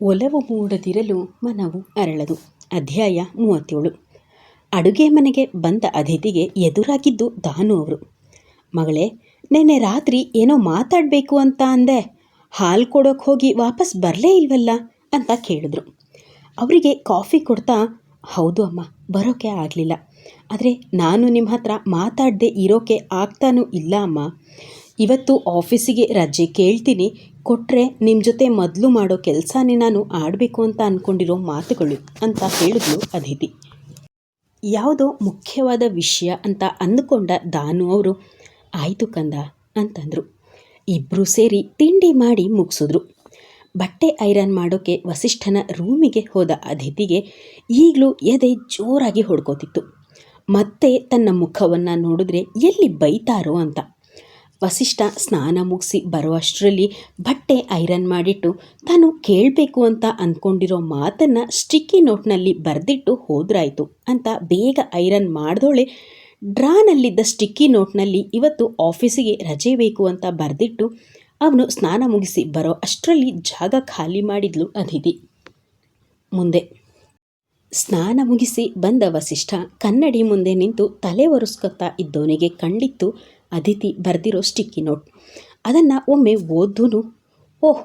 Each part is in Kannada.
ಒಲವು ಮೂಡದಿರಲು ಮನವು ಅರಳದು. ಅಧ್ಯಾಯ ಮೂವತ್ತೇಳು. ಅಡುಗೆ ಮನೆಗೆ ಬಂದ ಅತಿಥಿಗೆ ಎದುರಾಗಿದ್ದು ದಾನು ಅವರು, ಮಗಳೇ, ನೆನ್ನೆ ರಾತ್ರಿ ಏನೋ ಮಾತಾಡಬೇಕು ಅಂತ ಅಂದೆ. ಹಾಲು ಕೊಡೋಕೆ ಹೋಗಿ ವಾಪಸ್ ಬರಲೇ ಇಲ್ವಲ್ಲ? ಅಂತ ಕೇಳಿದ್ರು. ಅವರಿಗೆ ಕಾಫಿ ಕೊಡ್ತಾ, ಹೌದು ಅಮ್ಮ, ಬರೋಕೆ ಆಗಲಿಲ್ಲ. ಆದರೆ ನಾನು ನಿಮ್ಮ ಹತ್ರ ಮಾತಾಡದೆ ಇರೋಕೆ ಆಗ್ತಾನೂ ಇಲ್ಲ ಅಮ್ಮ. ಇವತ್ತು ಆಫೀಸಿಗೆ ರಜೆ ಕೇಳ್ತೀನಿ. ಕೊಟ್ಟರೆ ನಿಮ್ಮ ಜೊತೆ ಮೊದಲು ಮಾಡೋ ಕೆಲಸನೇ ನಾನು ಆಡಬೇಕು ಅಂತ ಅಂದ್ಕೊಂಡಿರೋ ಮಾತುಗಳು ಅಂತ ಹೇಳಿದ್ಲು ಅದಿತಿ. ಯಾವುದೋ ಮುಖ್ಯವಾದ ವಿಷಯ ಅಂತ ಅಂದುಕೊಂಡ ದಾನು ಅವರು, ಆಯಿತು ಕಂದ ಅಂತಂದರು. ಇಬ್ಬರೂ ಸೇರಿ ತಿಂಡಿ ಮಾಡಿ ಮುಗಿಸಿದ್ರು. ಬಟ್ಟೆ ಐರನ್ ಮಾಡೋಕ್ಕೆ ವಸಿಷ್ಠನ ರೂಮಿಗೆ ಹೋದ ಅದಿತಿಗೆ ಈಗಲೂ ಎದೆ ಜೋರಾಗಿ ಹೊಡ್ಕೋತಿತ್ತು. ಮತ್ತೆ ತನ್ನ ಮುಖವನ್ನು ನೋಡಿದ್ರೆ ಎಲ್ಲಿ ಬೈತಾರೋ ಅಂತ. ವಸಿಷ್ಠ ಸ್ನಾನ ಮುಗಿಸಿ ಬರುವಷ್ಟರಲ್ಲಿ ಬಟ್ಟೆ ಐರನ್ ಮಾಡಿಟ್ಟು ತಾನು ಕೇಳಬೇಕು ಅಂತ ಅಂದ್ಕೊಂಡಿರೋ ಮಾತನ್ನು ಸ್ಟಿಕ್ಕಿ ನೋಟ್ನಲ್ಲಿ ಬರೆದಿಟ್ಟು ಹೋದ್ರಾಯ್ತು ಅಂತ ಬೇಗ ಐರನ್ ಮಾಡಿದೋಳೆ ಡ್ರಾನಲ್ಲಿದ್ದ ಸ್ಟಿಕ್ಕಿ ನೋಟ್ನಲ್ಲಿ ಇವತ್ತು ಆಫೀಸಿಗೆ ರಜೆ ಬೇಕು ಅಂತ ಬರೆದಿಟ್ಟು ಅವನು ಸ್ನಾನ ಮುಗಿಸಿ ಬರೋ ಅಷ್ಟರಲ್ಲಿ ಜಾಗ ಖಾಲಿ ಮಾಡಿದ್ಲು ಅದಿತಿ ಮುಂದೆ ಸ್ನಾನ ಮುಗಿಸಿ ಬಂದ ವಸಿಷ್ಠ ಕನ್ನಡಿ ಮುಂದೆ ನಿಂತು ತಲೆ ಒರೆಸ್ಕೊತಾ ಇದ್ದವನಿಗೆ ಕಂಡಿತ್ತು ಅದಿತಿ ಬರೆದಿರೋ ಸ್ಟಿಕ್ಕಿ ನೋಟ್ ಅದನ್ನು ಒಮ್ಮೆ ಓದ್ದೂ ಓಹ್,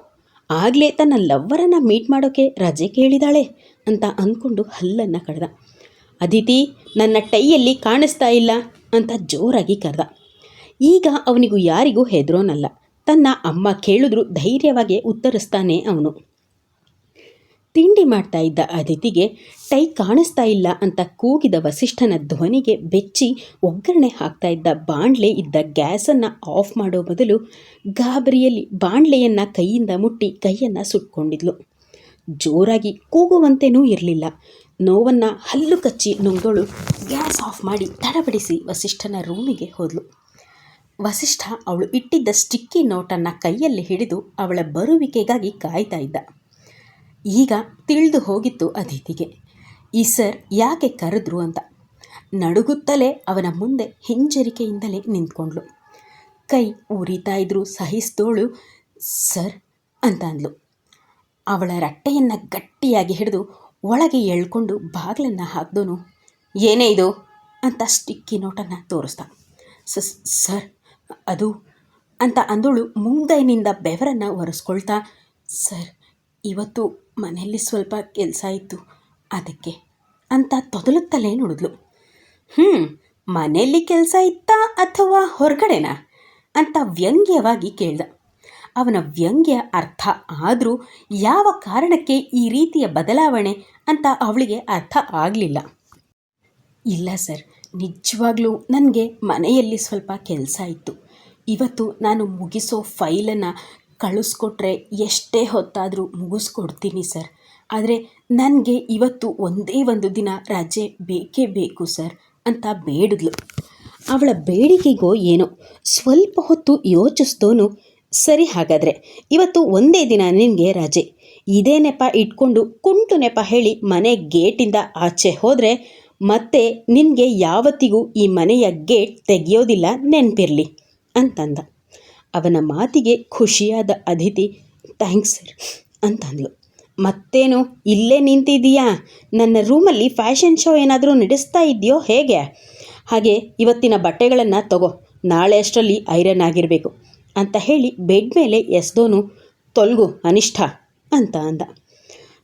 ಆಗಲೇ ತನ್ನ ಲವ್ವರನ್ನು ಮೀಟ್ ಮಾಡೋಕ್ಕೆ ರಜೆ ಕೇಳಿದಾಳೆ ಅಂತ ಅಂದ್ಕೊಂಡು ಹಲ್ಲನ್ನು ಕಡ್ದ. ಅದಿತಿ, ನನ್ನ ಟೈಯಲ್ಲಿ ಕಾಣಿಸ್ತಾ ಇಲ್ಲ ಅಂತ ಜೋರಾಗಿ ಕರೆದ. ಈಗ ಅವನಿಗೂ ಯಾರಿಗೂ ಹೆದರೋನಲ್ಲ. ತನ್ನ ಅಮ್ಮ ಕೇಳಿದ್ರು ಧೈರ್ಯವಾಗಿ ಉತ್ತರಿಸ್ತಾನೆ ಅವನು. ತಿಂಡಿ ಮಾಡ್ತಾ ಇದ್ದ ಅದಿತಿಗೆ ಟೈ ಕಾಣಿಸ್ತಾ ಇಲ್ಲ ಅಂತ ಕೂಗಿದ ವಸಿಷ್ಠನ ಧ್ವನಿಗೆ ಬೆಚ್ಚಿ ಒಗ್ಗರಣೆ ಹಾಕ್ತಾ ಇದ್ದ ಬಾಣಲೆ ಇದ್ದ ಗ್ಯಾಸನ್ನು ಆಫ್ ಮಾಡೋ ಬದಲು ಗಾಬರಿಯಲ್ಲಿ ಬಾಣಲೆಯನ್ನು ಕೈಯಿಂದ ಮುಟ್ಟಿ ಕೈಯನ್ನು ಸುಟ್ಕೊಂಡಿದ್ಲು. ಜೋರಾಗಿ ಕೂಗುವಂತೇನೂ ಇರಲಿಲ್ಲ. ನೋವನ್ನು ಹಲ್ಲು ಕಚ್ಚಿ ನುಂಗೋಳು ಗ್ಯಾಸ್ ಆಫ್ ಮಾಡಿ ತಡಬಡಿಸಿ ವಸಿಷ್ಠನ ರೂಮಿಗೆ ಹೋದಳು ವಸಿಷ್ಠ ಅವಳು ಇಟ್ಟಿದ್ದ ಸ್ಟಿಕ್ಕಿ ನೋಟನ್ನು ಕೈಯಲ್ಲಿ ಹಿಡಿದು ಅವಳ ಬರುವಿಕೆಗಾಗಿ ಕಾಯ್ತಾ ಇದ್ದ. ಈಗ ತಿಳಿದು ಹೋಗಿತ್ತು ಅದಿತಿಗೆ ಈ ಸರ್ ಯಾಕೆ ಕರೆದ್ರು ಅಂತ. ನಡುಗುತ್ತಲೇ ಅವನ ಮುಂದೆ ಹಿಂಜರಿಕೆಯಿಂದಲೇ ನಿಂತ್ಕೊಂಡ್ಳು ಕೈ ಉರಿತಾ ಇದ್ರು ಸಹಿಸ್ದೋಳು ಸರ್ ಅಂತ ಅಂದ್ಲು. ಅವಳ ರಟ್ಟೆಯನ್ನು ಗಟ್ಟಿಯಾಗಿ ಹಿಡಿದು ಒಳಗೆ ಎಳ್ಕೊಂಡು ಬಾಗಿಲನ್ನು ಹಾಕ್ದೋನು, ಏನೇ ಇದು ಅಂತ ಸ್ಟಿಕ್ಕಿ ನೋಟನ್ನು ತೋರಿಸ್ದ ಸರ್, ಅದು ಅಂತ ಅಂದೋಳು ಮುಂಗೈನಿಂದ ಬೆವರನ್ನು ಒರೆಸ್ಕೊಳ್ತಾ, ಸರ್ ಇವತ್ತು ಮನೆಯಲ್ಲಿ ಸ್ವಲ್ಪ ಕೆಲಸ ಇತ್ತು. ಅದಕ್ಕೆ ಅಂತ ತೊದಲುತ್ತಲೇ ನೋಡಿದ್ಲು. ಹ್ಞೂ ಮನೆಯಲ್ಲಿ ಕೆಲಸ ಇತ್ತಾ ಅಥವಾ ಹೊರಗಡೆನಾ ಅಂತ ವ್ಯಂಗ್ಯವಾಗಿ ಕೇಳ್ದ. ಅವನ ವ್ಯಂಗ್ಯ ಅರ್ಥ ಆದರೂ ಯಾವ ಕಾರಣಕ್ಕೆ ಈ ರೀತಿಯ ಬದಲಾವಣೆ ಅಂತ ಅವಳಿಗೆ ಅರ್ಥ ಆಗಲಿಲ್ಲ. ಇಲ್ಲ ಸರ್, ನಿಜವಾಗ್ಲೂ ನನಗೆ ಮನೆಯಲ್ಲಿ ಸ್ವಲ್ಪ ಕೆಲಸ ಇತ್ತು. ಇವತ್ತು ನಾನು ಮುಗಿಸೋ ಫೈಲನ್ನು ಕಳಿಸ್ಕೊಟ್ರೆ ಎಷ್ಟೇ ಹೊತ್ತಾದರೂ ಮುಗಿಸ್ಕೊಡ್ತೀನಿ ಸರ್. ಆದರೆ ನನಗೆ ಇವತ್ತು ಒಂದೇ ಒಂದು ದಿನ ರಜೆ ಬೇಕೇ ಬೇಕು ಸರ್ ಅಂತ ಬೇಡಿದ್ಲು. ಅವಳ ಬೇಡಿಕೆಗೋ ಏನೋ ಸ್ವಲ್ಪ ಹೊತ್ತು ಯೋಚಿಸ್ದೋನು ಸರಿ ಹಾಗಾದರೆ ಇವತ್ತು ಒಂದೇ ದಿನ ನಿನಗೆ ರಜೆ. ಇದೇ ನೆಪ ಇಟ್ಕೊಂಡು ಕುಂಟು ನೆಪ ಹೇಳಿ ಮನೆ ಗೇಟಿಂದ ಆಚೆ ಹೋದರೆ ಮತ್ತೆ ನಿನಗೆ ಯಾವತ್ತಿಗೂ ಈ ಮನೆಯ ಗೇಟ್ ತೆಗೆಯೋದಿಲ್ಲ ನೆನಪಿರಲಿ ಅಂತಂದ. ಅವನ ಮಾತಿಗೆ ಖುಷಿಯಾದ ಅದಿತಿ, ಥ್ಯಾಂಕ್ಸ್ ಸರ್ ಅಂತಂದ್ಲು. ಮತ್ತೇನು, ಇಲ್ಲೇ ನಿಂತಿದ್ದೀಯಾ? ನನ್ನ ರೂಮಲ್ಲಿ ಫ್ಯಾಷನ್ ಶೋ ಏನಾದರೂ ನಡೆಸ್ತಾ ಇದೆಯೋ ಹೇಗೆ? ಹಾಗೆ ಇವತ್ತಿನ ಬಟ್ಟೆಗಳನ್ನು ತಗೋ, ನಾಳೆ ಅಷ್ಟರಲ್ಲಿ ಐರನ್ ಆಗಿರಬೇಕು ಅಂತ ಹೇಳಿ ಬೆಡ್ ಮೇಲೆ ಎಸ್ದೋನು, ತೊಲ್ಗು, ಅನಿಷ್ಠ ಅಂತ ಅಂದ.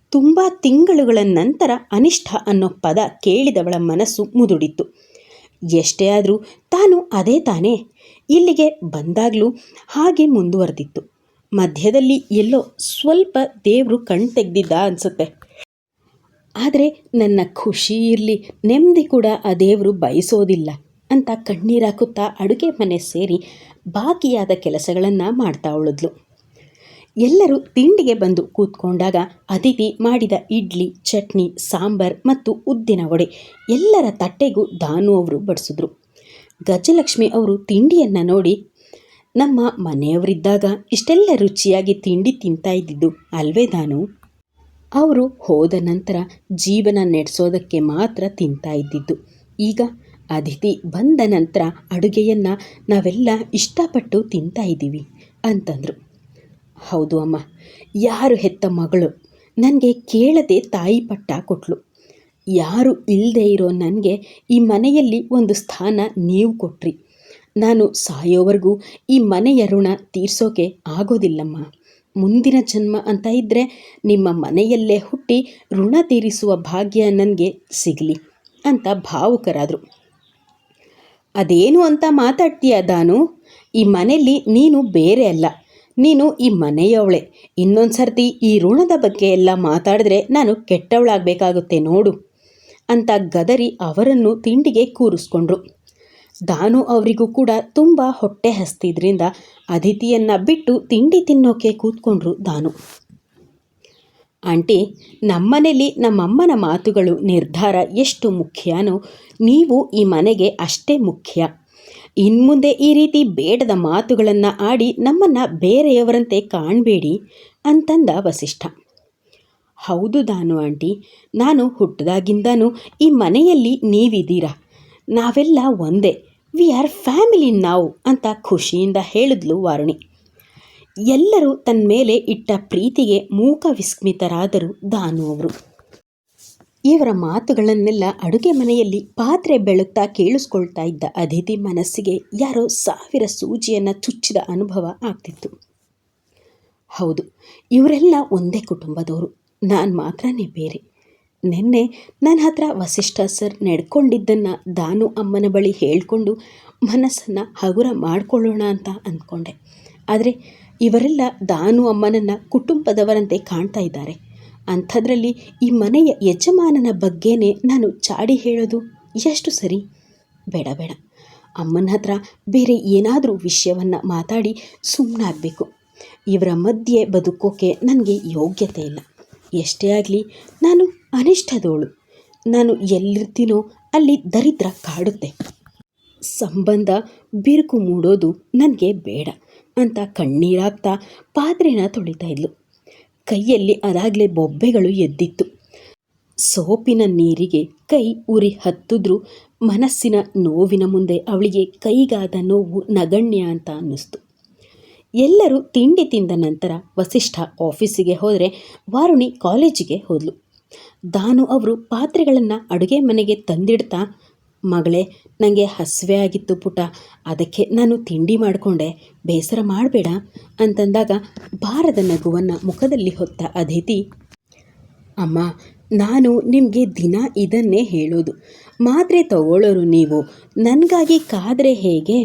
ತುಂಬ ತಿಂಗಳುಗಳ ನಂತರ ಅನಿಷ್ಠ ಅನ್ನೋ ಪದ ಕೇಳಿದವಳ ಮನಸ್ಸು ಮುದುಡಿತ್ತು. ಎಷ್ಟೇ ಆದರೂ ತಾನು ಅದೇ ತಾನೇ. ಇಲ್ಲಿಗೆ ಬಂದಾಗಲೂ ಹಾಗೆ ಮುಂದುವರೆದಿತ್ತು. ಮಧ್ಯದಲ್ಲಿ ಎಲ್ಲೋ ಸ್ವಲ್ಪ ದೇವರು ಕಣ್ಣು ತೆಗೆದಿದ್ದ ಅನಿಸುತ್ತೆ. ಆದರೆ ನನ್ನ ಖುಷಿ ಇರಲಿ ನೆಮ್ಮದಿ ಕೂಡ ಆ ದೇವರು ಬಯಸೋದಿಲ್ಲ ಅಂತ ಕಣ್ಣೀರಾಕುತ್ತಾ ಅಡುಗೆ ಮನೆ ಸೇರಿ ಬಾಕಿಯಾದ ಕೆಲಸಗಳನ್ನು ಮಾಡ್ತಾ ಉಳಿದ್ಲು. ಎಲ್ಲರೂ ತಿಂಡಿಗೆ ಬಂದು ಕೂತ್ಕೊಂಡಾಗ ಅತಿಥಿ ಮಾಡಿದ ಇಡ್ಲಿ, ಚಟ್ನಿ, ಸಾಂಬಾರ್ ಮತ್ತು ಉದ್ದಿನ ವಡೆ ಎಲ್ಲರ ತಟ್ಟೆಗೂ ದಾನು ಅವರು ಬಡಿಸಿದ್ರು. ಗಜಲಕ್ಷ್ಮಿ ಅವರು ತಿಂಡಿಯನ್ನು ನೋಡಿ, ನಮ್ಮ ಮನೆಯವರಿದ್ದಾಗ ಇಷ್ಟೆಲ್ಲ ರುಚಿಯಾಗಿ ತಿಂಡಿ ತಿಂತಾ ಇದ್ದಿದ್ದು ಅಲ್ವೇ ದಾನು ಅವರು ಹೋದ ನಂತರ ಜೀವನ ನಡೆಸೋದಕ್ಕೆ ಮಾತ್ರ ತಿಂತಾ ಇದ್ದಿದ್ದು. ಈಗ ಅತಿಥಿ ಬಂದ ನಂತರ ಅಡುಗೆಯನ್ನು ನಾವೆಲ್ಲ ಇಷ್ಟಪಟ್ಟು ತಿಂತಾ ಇದ್ದೀವಿ ಅಂತಂದರು. ಹೌದು ಅಮ್ಮ. ಯಾರು ಹೆತ್ತ ಮಗಳು? ನನಗೆ ಕೇಳದೆ ತಾಯಿ ಪಟ್ಟ ಕೊಟ್ಲು. ಯಾರು ಇಲ್ಲದೆ ಇರೋ ನನಗೆ ಈ ಮನೆಯಲ್ಲಿ ಒಂದು ಸ್ಥಾನ ನೀವು ಕೊಟ್ರಿ. ನಾನು ಸಾಯೋವರೆಗೂ ಈ ಮನೆಯ ಋಣ ತೀರ್ಸೋಕೆ ಆಗೋದಿಲ್ಲಮ್ಮ. ಮುಂದಿನ ಜನ್ಮ ಅಂತ ಇದ್ದರೆ ನಿಮ್ಮ ಮನೆಯಲ್ಲೇ ಹುಟ್ಟಿ ಋಣ ತೀರಿಸುವ ಭಾಗ್ಯ ನನಗೆ ಸಿಗಲಿ ಅಂತ ಭಾವುಕರಾದರು. ಅದೇನು ಅಂತ ಮಾತಾಡ್ತೀಯ ದಾನು? ಈ ಮನೆಯಲ್ಲಿ ನೀನು ಬೇರೆ ಅಲ್ಲ. ನೀನು ಈ ಮನೆಯವಳೆ. ಇನ್ನೊಂದು ಸರ್ತಿ ಈ ಋಣದ ಬಗ್ಗೆ ಎಲ್ಲ ಮಾತಾಡಿದ್ರೆ ನಾನು ಕೆಟ್ಟವಳಾಗಬೇಕಾಗುತ್ತೆ ನೋಡು. ಅಂತ ಗದರಿ ಅವರನ್ನು ತಿಂಡಿಗೆ ಕೂರಿಸ್ಕೊಂಡ್ರು. ದಾನು ಅವರಿಗೂ ಕೂಡ ತುಂಬ ಹೊಟ್ಟೆ ಹಸ್ತಿದ್ರಿಂದ ಅದಿತಿಯನ್ನು ಬಿಟ್ಟು ತಿಂಡಿ ತಿನ್ನೋಕೆ ಕೂತ್ಕೊಂಡ್ರು ದಾನು. ಆಂಟಿ, ನಮ್ಮನೇಲಿ ನಮ್ಮಮ್ಮನ ಮಾತುಗಳು ನಿರ್ಧಾರ ಎಷ್ಟು ಮುಖ್ಯನೋ, ನೀವು ಈ ಮನೆಗೆ ಅಷ್ಟೇ ಮುಖ್ಯ. ಇನ್ಮುಂದೆ ಈ ರೀತಿ ಬೇಡದ ಮಾತುಗಳನ್ನು ಆಡಿ ನಮ್ಮನ್ನು ಬೇರೆಯವರಂತೆ ಕಾಣಬೇಡಿ ಅಂತಂದ ವಸಿಷ್ಠ. ಹೌದು ದಾನು ಆಂಟಿ, ನಾನು ಹುಟ್ಟಿದಾಗಿಂದನೂ ಈ ಮನೆಯಲ್ಲಿ ನೀವಿದ್ದೀರಾ? ನಾವೆಲ್ಲ ಒಂದೇ ವಿ ಆರ್ ಫ್ಯಾಮಿಲಿ ನಾವು ಅಂತ ಖುಷಿಯಿಂದ ಹೇಳಿದ್ಲು ವಾರುಣಿ. ಎಲ್ಲರೂ ತನ್ನ ಮೇಲೆ ಇಟ್ಟ ಪ್ರೀತಿಗೆ ಮೂಕ ವಿಸ್ಮಿತರಾದರು ದಾನು ಅವರು. ಇವರ ಮಾತುಗಳನ್ನೆಲ್ಲ ಅಡುಗೆ ಮನೆಯಲ್ಲಿ ಪಾತ್ರೆ ಬೆಳಗ್ತಾ ಕೇಳಿಸ್ಕೊಳ್ತಾ ಇದ್ದ ಅತಿಥಿ ಮನಸ್ಸಿಗೆ ಯಾರೋ ಸಾವಿರ ಸೂಜಿಯನ್ನು ಚುಚ್ಚಿದ ಅನುಭವ ಆಗ್ತಿತ್ತು. ಹೌದು, ಇವರೆಲ್ಲ ಒಂದೇ ಕುಟುಂಬದವರು, ನಾನು ಮಾತ್ರನೇ ಬೇರೆ. ನಿನ್ನೆ ನನ್ನ ಹತ್ರ ವಸಿಷ್ಠ ಸರ್ ನಡ್ಕೊಂಡಿದ್ದನ್ನು ದಾನು ಅಮ್ಮನ ಬಳಿ ಹೇಳಿಕೊಂಡು ಮನಸ್ಸನ್ನು ಹಗುರ ಮಾಡಿಕೊಳ್ಳೋಣ ಅಂತ ಅಂದ್ಕೊಂಡೆ. ಆದರೆ ಇವರೆಲ್ಲ ದಾನು ಅಮ್ಮನನ್ನು ಕುಟುಂಬದವರಂತೆ ಕಾಣ್ತಾ ಇದ್ದಾರೆ. ಅಂಥದ್ರಲ್ಲಿ ಈ ಮನೆಯ ಯಜಮಾನನ ಬಗ್ಗೆನೇ ನಾನು ಚಾಡಿ ಹೇಳೋದು ಎಷ್ಟು ಸರಿ? ಬೇಡ ಬೇಡ. ಅಮ್ಮನ ಹತ್ರ ಬೇರೆ ಏನಾದರೂ ವಿಷಯವನ್ನು ಮಾತಾಡಿ ಸುಮ್ಮನಾಗಬೇಕು ಇವರ ಮಧ್ಯೆ ಬದುಕೋಕೆ ನನಗೆ ಯೋಗ್ಯತೆ ಇಲ್ಲ. ಎಷ್ಟೇ ಆಗಲಿ ನಾನು ಅನಿಷ್ಟದೋಳು. ನಾನು ಎಲ್ಲಿರ್ತೀನೋ ಅಲ್ಲಿ ದರಿದ್ರ ಕಾಡುತ್ತೆ. ಸಂಬಂಧ ಬಿರುಕು ಮೂಡೋದು ನನಗೆ ಬೇಡ ಅಂತ ಕಣ್ಣೀರಾಗ್ತಾ ಪಾತ್ರೆನ ತೊಳಿತಾ ಇದ್ಲು. ಕೈಯಲ್ಲಿ ಅದಾಗಲೇ ಬೊಬ್ಬೆಗಳು ಎದ್ದಿತ್ತು. ಸೋಪಿನ ನೀರಿಗೆ ಕೈ ಉರಿ ಹತ್ತಿದ್ರೂ, ಮನಸ್ಸಿನ ನೋವಿನ ಮುಂದೆ ಅವಳಿಗೆ ಕೈಗಾದ ನೋವು ನಗಣ್ಯ ಅಂತ ಅನ್ನಿಸ್ತು. ಎಲ್ಲರೂ ತಿಂಡಿ ತಿಂದ ನಂತರ ವಸಿಷ್ಠ ಆಫೀಸಿಗೆ ಹೋದರೆ ವಾರುಣಿ ಕಾಲೇಜಿಗೆ ಹೋದಳು ದಾನು ಅವರು ಪಾತ್ರೆಗಳನ್ನು ಅಡುಗೆ ಮನೆಗೆ ತಂದಿಡ್ತಾ ಮಗಳೇ ನನಗೆ ಹಸಿವೆ ಆಗಿತ್ತು ಪುಟ ಅದಕ್ಕೆ ನಾನು ತಿಂಡಿ ಮಾಡಿಕೊಂಡೆ. ಬೇಸರ ಮಾಡಬೇಡ ಅಂತಂದಾಗ ಭಾರದ ನಗುವನ್ನು ಮುಖದಲ್ಲಿ ಹೊತ್ತ ಅದಿತಿ, ಅಮ್ಮ, ನಾನು ನಿಮಗೆ ದಿನ ಇದನ್ನೇ ಹೇಳೋದು. ಮಾತ್ರೆ ತಗೊಳ್ಳೋರು ನೀವು. ನನಗಾಗಿ ಕಾದರೆ ಹೇಗೆ?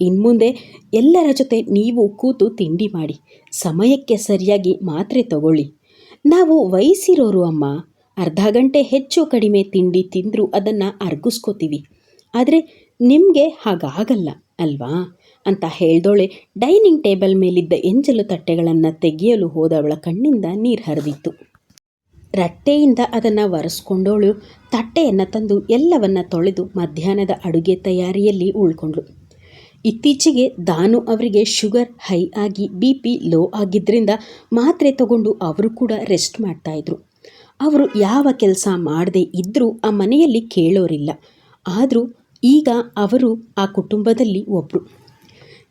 ಇನ್ಮುಂದೆ ಎಲ್ಲರ ಜೊತೆ ನೀವು ಕೂತು ತಿಂಡಿ ಮಾಡಿ. ಸಮಯಕ್ಕೆ ಸರಿಯಾಗಿ ಮಾತ್ರೆ ತಗೊಳ್ಳಿ. ನಾವು ವಯಸ್ಸಿರೋರು ಅಮ್ಮ. ಅರ್ಧ ಗಂಟೆ ಹೆಚ್ಚು ಕಡಿಮೆ ತಿಂಡಿ ತಿಂದರೂ ಅದನ್ನು ಅರ್ಗಿಸ್ಕೋತೀವಿ. ಆದರೆ ನಿಮಗೆ ಹಾಗಾಗಲ್ಲ, ಅಲ್ವಾ? ಅಂತ ಹೇಳ್ದೋಳೆ ಡೈನಿಂಗ್ ಟೇಬಲ್ ಮೇಲಿದ್ದ ಎಂಜಲು ತಟ್ಟೆಗಳನ್ನು ತೆಗೆಯಲು ಹೋದವಳ ಕಣ್ಣಿಂದ ನೀರು ಹರಿದಿತ್ತು. ರಟ್ಟೆಯಿಂದ ಅದನ್ನು ಒರೆಸ್ಕೊಂಡವಳು ತಟ್ಟೆಯನ್ನು ತಂದು ಎಲ್ಲವನ್ನ ತೊಳೆದು ಮಧ್ಯಾಹ್ನದ ಅಡುಗೆ ತಯಾರಿಯಲ್ಲಿ ಉಳ್ಕೊಂಡ್ಳು. ಇತ್ತೀಚೆಗೆ ದಾನು ಅವರಿಗೆ ಶುಗರ್ ಹೈ ಆಗಿ ಬಿ ಪಿ ಲೋ ಆಗಿದ್ದರಿಂದ ಮಾತ್ರೆ ತಗೊಂಡು ಅವರು ಕೂಡ ರೆಸ್ಟ್ ಮಾಡ್ತಾಯಿದ್ರು ಅವರು ಯಾವ ಕೆಲಸ ಮಾಡದೇ ಇದ್ದರೂ ಆ ಮನೆಯಲ್ಲಿ ಕೇಳೋರಿಲ್ಲ. ಆದರೂ ಈಗ ಅವರು ಆ ಕುಟುಂಬದಲ್ಲಿ ಒಬ್ಬರು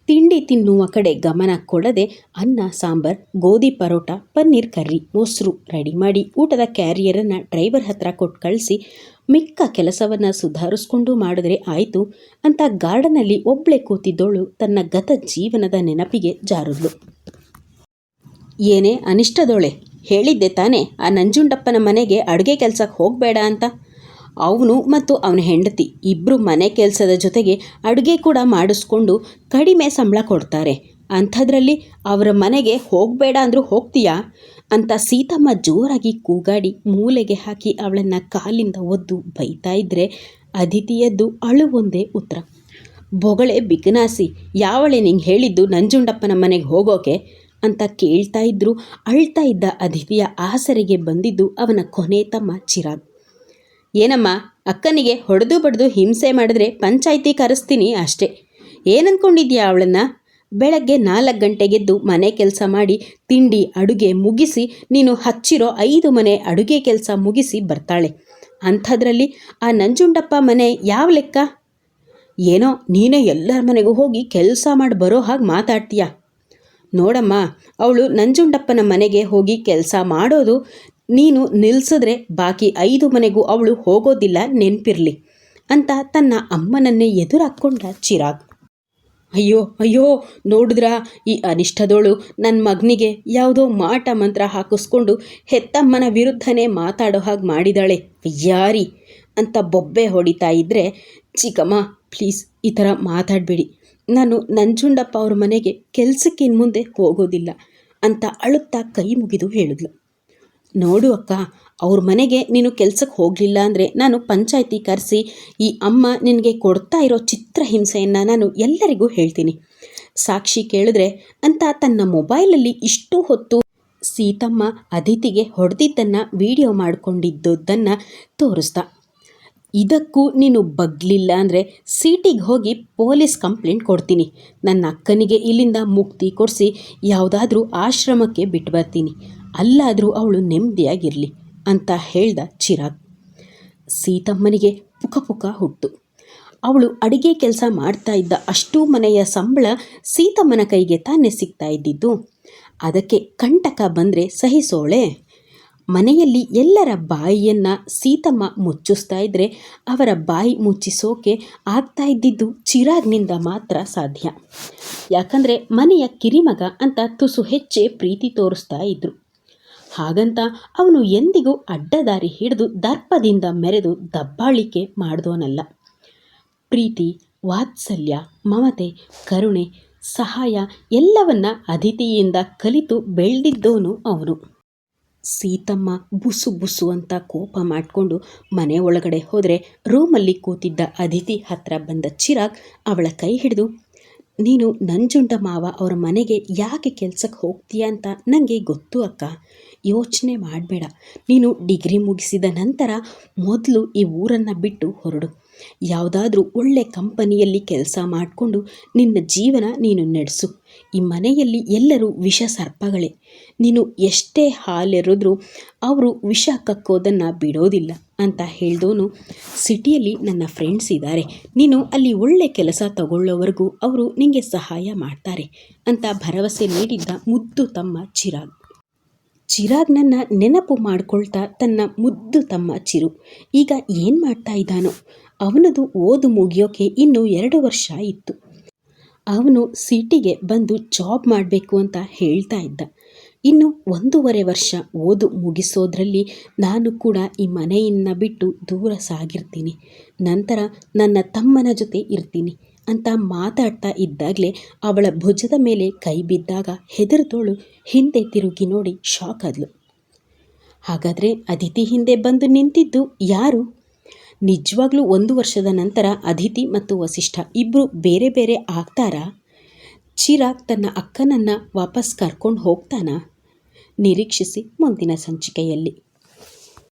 ತಿಂಡಿ ತಿನ್ನುವ ಕಡೆ ಗಮನ ಕೊಡದೆ ಅನ್ನ, ಸಾಂಬಾರ್, ಗೋಧಿ ಪರೋಟ, ಪನ್ನೀರ್ ಕರ್ರಿ, ಮೊಸರು ರೆಡಿ ಮಾಡಿ ಊಟದ ಕ್ಯಾರಿಯರನ್ನು ಡ್ರೈವರ್ ಹತ್ರ ಕೊಟ್ಟು ಕಳಿಸಿ ಮಿಕ್ಕ ಕೆಲಸವನ್ನು ಸುಧಾರಿಸ್ಕೊಂಡು ಮಾಡಿದ್ರೆ ಆಯಿತು ಅಂತ ಗಾರ್ಡನಲ್ಲಿ ಒಬ್ಬಳೆ ಕೂತಿದ್ದೋಳು ತನ್ನ ಗತ ಜೀವನದ ನೆನಪಿಗೆ ಜಾರದ್ಲು. ಏನೇ ಅನಿಷ್ಟದೋಳೆ. ಹೇಳಿದ್ದೆ ತಾನೇ, ಆ ನಂಜುಂಡಪ್ಪನ ಮನೆಗೆ ಅಡುಗೆ ಕೆಲಸಕ್ಕೆ ಹೋಗಬೇಡ ಅಂತ. ಅವನು ಮತ್ತು ಅವನ ಹೆಂಡತಿ ಇಬ್ಬರು ಮನೆ ಕೆಲಸದ ಜೊತೆಗೆ ಅಡುಗೆ ಕೂಡ ಮಾಡಿಸ್ಕೊಂಡು ಕಡಿಮೆ ಸಂಬಳ ಕೊಡ್ತಾರೆ. ಅಂಥದ್ರಲ್ಲಿ ಅವರ ಮನೆಗೆ ಹೋಗಬೇಡ ಅಂದರೂ ಹೋಗ್ತೀಯಾ? ಅಂತ ಸೀತಮ್ಮ ಜೋರಾಗಿ ಕೂಗಾಡಿ ಮೂಲೆಗೆ ಹಾಕಿ ಅವಳನ್ನು ಕಾಲಿಂದ ಒದ್ದು ಬೈತಾ ಇದ್ದರೆ ಅದಿತಿಯದ್ದು ಅಳು ಒಂದೇ ಉತ್ತರ. ಬೊಗಳೆ ಬಿಕನಾಸಿ ಯಾವಳೆ ನಿಂಗೆ ಹೇಳಿದ್ದು ನಂಜುಂಡಪ್ಪನ ಮನೆಗೆ ಹೋಗೋಕೆ? ಅಂತ ಕೇಳ್ತಾ ಇದ್ದರು ಅಳ್ತಾ ಇದ್ದ ಅದಿತಿಯ ಆಸರೆಗೆ ಬಂದಿದ್ದು ಅವನ ಕೊನೆ ತಮ್ಮ ಚಿರಾಗ್. ಏನಮ್ಮ, ಅಕ್ಕನಿಗೆ ಹೊಡೆದು ಬಡಿದು ಹಿಂಸೆ ಮಾಡಿದ್ರೆ ಪಂಚಾಯಿತಿ ಕರೆಸ್ತೀನಿ ಅಷ್ಟೇ. ಏನಂದ್ಕೊಂಡಿದ್ಯಾ ಅವಳನ್ನು? ಬೆಳಗ್ಗೆ ನಾಲ್ಕು ಗಂಟೆಗೆದ್ದು ಮನೆ ಕೆಲಸ ಮಾಡಿ ತಿಂಡಿ ಅಡುಗೆ ಮುಗಿಸಿ ನೀನು ಹಚ್ಚಿರೋ ಐದು ಮನೆ ಅಡುಗೆ ಕೆಲಸ ಮುಗಿಸಿ ಬರ್ತಾಳೆ. ಅಂಥದ್ರಲ್ಲಿ ಆ ನಂಜುಂಡಪ್ಪ ಮನೆ ಯಾವ ಲೆಕ್ಕ? ಏನೋ ನೀನೇ ಎಲ್ಲರ ಮನೆಗೂ ಹೋಗಿ ಕೆಲಸ ಮಾಡಿ ಬರೋ ಹಾಗೆ ಮಾತಾಡ್ತೀಯ? ನೋಡಮ್ಮ, ಅವಳು ನಂಜುಂಡಪ್ಪನ ಮನೆಗೆ ಹೋಗಿ ಕೆಲಸ ಮಾಡೋದು ನೀನು ನಿಲ್ಲಿಸಿದ್ರೆ ಬಾಕಿ ಐದು ಮನೆಗೂ ಅವಳು ಹೋಗೋದಿಲ್ಲ ನೆನಪಿರಲಿ ಅಂತ ತನ್ನ ಅಮ್ಮನನ್ನೇ ಎದುರಾಕ್ಕೊಂಡ ಚಿರಾಗ್. ಅಯ್ಯೋ ಅಯ್ಯೋ, ನೋಡಿದ್ರ, ಈ ಅನಿಷ್ಟದೋಳು ನನ್ನ ಮಗನಿಗೆ ಯಾವುದೋ ಮಾಟ ಮಂತ್ರ ಹಾಕಿಸ್ಕೊಂಡು ಹೆತ್ತಮ್ಮನ ವಿರುದ್ಧನೇ ಮಾತಾಡೋ ಹಾಗೆ ಮಾಡಿದಾಳೆ. ಯಾರಿ ಅಂತ ಬೊಬ್ಬೆ ಹೊಡಿತಾ ಇದ್ದರೆ ಚಿಕ್ಕಮ್ಮ ಪ್ಲೀಸ್ ಈ ಥರ ಮಾತಾಡಬೇಡಿ. ನಾನು ನಂಜುಂಡಪ್ಪ ಅವ್ರ ಮನೆಗೆ ಕೆಲಸಕ್ಕೆ ಇನ್ನು ಮುಂದೆ ಹೋಗೋದಿಲ್ಲ ಅಂತ ಅಳುತ್ತಾ ಕೈ ಮುಗಿದು ಹೇಳಿದ್ಲು. ನೋಡು ಅಕ್ಕ, ಅವ್ರ ಮನೆಗೆ ನೀನು ಕೆಲಸಕ್ಕೆ ಹೋಗಲಿಲ್ಲ ಅಂದರೆ ನಾನು ಪಂಚಾಯತಿ ಕರೆಸಿ ಈ ಅಮ್ಮ ನಿನಗೆ ಕೊಡ್ತಾ ಇರೋ ಚಿತ್ರಹಿಂಸೆಯನ್ನು ನಾನು ಎಲ್ಲರಿಗೂ ಹೇಳ್ತೀನಿ. ಸಾಕ್ಷಿ ಕೇಳಿದ್ರೆ ಅಂತ ತನ್ನ ಮೊಬೈಲಲ್ಲಿ ಇಷ್ಟು ಹೊತ್ತು ಸೀತಮ್ಮ ಅದಿತಿಗೆ ಹೊಡೆದಿದ್ದನ್ನು ವಿಡಿಯೋ ಮಾಡಿಕೊಂಡಿದ್ದುದನ್ನು ತೋರಿಸ್ದ ಇದಕ್ಕೂ ನೀನು ಬಗ್ಲಿಲ್ಲ ಅಂದರೆ ಸೀಟಿಗೆ ಹೋಗಿ ಪೊಲೀಸ್ ಕಂಪ್ಲೇಂಟ್ ಕೊಡ್ತೀನಿ. ನನ್ನ ಅಕ್ಕನಿಗೆ ಇಲ್ಲಿಂದ ಮುಕ್ತಿ ಕೊಡಿಸಿ ಯಾವುದಾದ್ರೂ ಆಶ್ರಮಕ್ಕೆ ಬಿಟ್ಟು ಬರ್ತೀನಿ. ಅಲ್ಲಾದರೂ ಅವಳು ನೆಮ್ಮದಿಯಾಗಿರಲಿ ಅಂತ ಹೇಳ್ದ ಚಿರಾಗ್. ಸೀತಮ್ಮನಿಗೆ ಪುಕ ಪುಕ ಹುಟ್ಟು. ಅವಳು ಅಡಿಗೆ ಕೆಲಸ ಮಾಡ್ತಾ ಇದ್ದ ಅಷ್ಟೂ ಮನೆಯ ಸಂಬಳ ಸೀತಮ್ಮನ ಕೈಗೆ ತಾನೇ ಸಿಗ್ತಾ ಇದ್ದಿದ್ದು. ಅದಕ್ಕೆ ಕಂಟಕ ಬಂದರೆ ಸಹಿಸೋಳೆ. ಮನೆಯಲ್ಲಿ ಎಲ್ಲರ ಬಾಯಿಯನ್ನು ಸೀತಮ್ಮ ಮುಚ್ಚಿಸ್ತಾ ಇದ್ದರೆ ಅವರ ಬಾಯಿ ಮುಚ್ಚಿಸೋಕೆ ಆಗ್ತಾ ಇದ್ದಿದ್ದು ಚಿರಾಗ್ನಿಂದ ಮಾತ್ರ ಸಾಧ್ಯ. ಯಾಕಂದರೆ ಮನೆಯ ಕಿರಿಮಗ ಅಂತ ತುಸು ಹೆಚ್ಚೆ ಪ್ರೀತಿ ತೋರಿಸ್ತಾ ಇದ್ರು. ಹಾಗಂತ ಅವನು ಎಂದಿಗೂ ಅಡ್ಡದಾರಿ ಹಿಡಿದು ದರ್ಪದಿಂದ ಮೆರೆದು ದಬ್ಬಾಳಿಕೆ ಮಾಡಿದವನಲ್ಲ. ಪ್ರೀತಿ, ವಾತ್ಸಲ್ಯ, ಮಮತೆ, ಕರುಣೆ, ಸಹಾಯ ಎಲ್ಲವನ್ನ ಅದಿತಿಯಿಂದ ಕಲಿತು ಬೆಳೆದಿದ್ದೋನು ಅವನು. ಸೀತಮ್ಮ ಬುಸು ಬುಸು ಅಂತ ಕೋಪ ಮಾಡಿಕೊಂಡು ಮನೆ ಒಳಗಡೆ ಹೋದರೆ ರೂಮಲ್ಲಿ ಕೂತಿದ್ದ ಅದಿತಿ ಹತ್ರ ಬಂದ ಚಿರಾಗ್ ಅವಳ ಕೈ ಹಿಡಿದು, ನೀನು ನಂಜುಂಡ ಮಾವ, ಅವರ ಮನೆಗೆ ಯಾಕೆ ಕೆಲಸಕ್ಕೆ ಹೋಗ್ತೀಯ ಅಂತ ನನಗೆ ಗೊತ್ತು ಅಕ್ಕ. ಯೋಚನೆ ಮಾಡಬೇಡ. ನೀನು ಡಿಗ್ರಿ ಮುಗಿಸಿದ ನಂತರ ಮೊದಲು ಈ ಊರನ್ನು ಬಿಟ್ಟು ಹೊರಡು. ಯಾವುದಾದ್ರೂ ಒಳ್ಳೆ ಕಂಪನಿಯಲ್ಲಿ ಕೆಲಸ ಮಾಡಿಕೊಂಡು ನಿನ್ನ ಜೀವನ ನೀನು ನಡೆಸು. ಈ ಮನೆಯಲ್ಲಿ ಎಲ್ಲರೂ ವಿಷ ಸರ್ಪಗಳೇ. ನೀನು ಎಷ್ಟೇ ಹಾಲೆರೆದ್ರೂ ಅವರು ವಿಷ ಕಕ್ಕೋದನ್ನು ಬಿಡೋದಿಲ್ಲ ಅಂತ ಹೇಳಿದವನು ಸಿಟಿಯಲ್ಲಿ ನನ್ನ ಫ್ರೆಂಡ್ಸ್ ಇದ್ದಾರೆ ನೀನು ಅಲ್ಲಿ ಒಳ್ಳೆ ಕೆಲಸ ತಗೊಳ್ಳೋವರೆಗೂ ಅವರು ನಿನಗೆ ಸಹಾಯ ಮಾಡ್ತಾರೆ ಅಂತ ಭರವಸೆ ನೀಡಿದ್ದ ಮುದ್ದು ತಮ್ಮ ಚಿರಾಗ್. ಚಿರಾಗ್ನನ್ನು ನೆನಪು ಮಾಡ್ಕೊಳ್ತಾ ತನ್ನ ಮುದ್ದು ತಮ್ಮ ಚಿರು. ಈಗ ಏನು ಮಾಡ್ತಾ ಇದ್ದಾನೋ ಅವನದು ಓದು ಮುಗಿಯೋಕೆ ಇನ್ನೂ ಎರಡು ವರ್ಷ ಇತ್ತು. ಅವನು ಸಿಟಿಗೆ ಬಂದು ಜಾಬ್ ಮಾಡಬೇಕು ಅಂತ ಹೇಳ್ತಾ ಇದ್ದ. ಇನ್ನು ಒಂದೂವರೆ ವರ್ಷ ಓದು ಮುಗಿಸೋದ್ರಲ್ಲಿ ನಾನು ಕೂಡ ಈ ಮನೆಯನ್ನು ಬಿಟ್ಟು ದೂರ ಸಾಗಿರ್ತೀನಿ. ನಂತರ ನನ್ನ ತಮ್ಮನ ಜೊತೆ ಇರ್ತೀನಿ ಅಂತ ಮಾತಾಡ್ತಾ ಇದ್ದಾಗಲೇ ಅವಳ ಭುಜದ ಮೇಲೆ ಕೈ ಬಿದ್ದಾಗ ಹೆದರ್ದೋಳು ಹಿಂದೆ ತಿರುಗಿ ನೋಡಿ ಶಾಕ್ ಆದ್ಲು. ಹಾಗಾದರೆ ಅದಿತಿ ಹಿಂದೆ ಬಂದು ನಿಂತಿದ್ದು ಯಾರು? ನಿಜವಾಗ್ಲೂ ಒಂದು ವರ್ಷದ ನಂತರ ಅದಿತಿ ಮತ್ತು ವಸಿಷ್ಠ ಇಬ್ಬರು ಬೇರೆ ಬೇರೆ ಆಗ್ತಾರಾ? ಚಿರಾಗ್ ತನ್ನ ಅಕ್ಕನನ್ನು ವಾಪಸ್ ಕರ್ಕೊಂಡು ಹೋಗ್ತಾನಾ? ನಿರೀಕ್ಷಿಸಿ ಮುಂದಿನ ಸಂಚಿಕೆಯಲ್ಲಿ.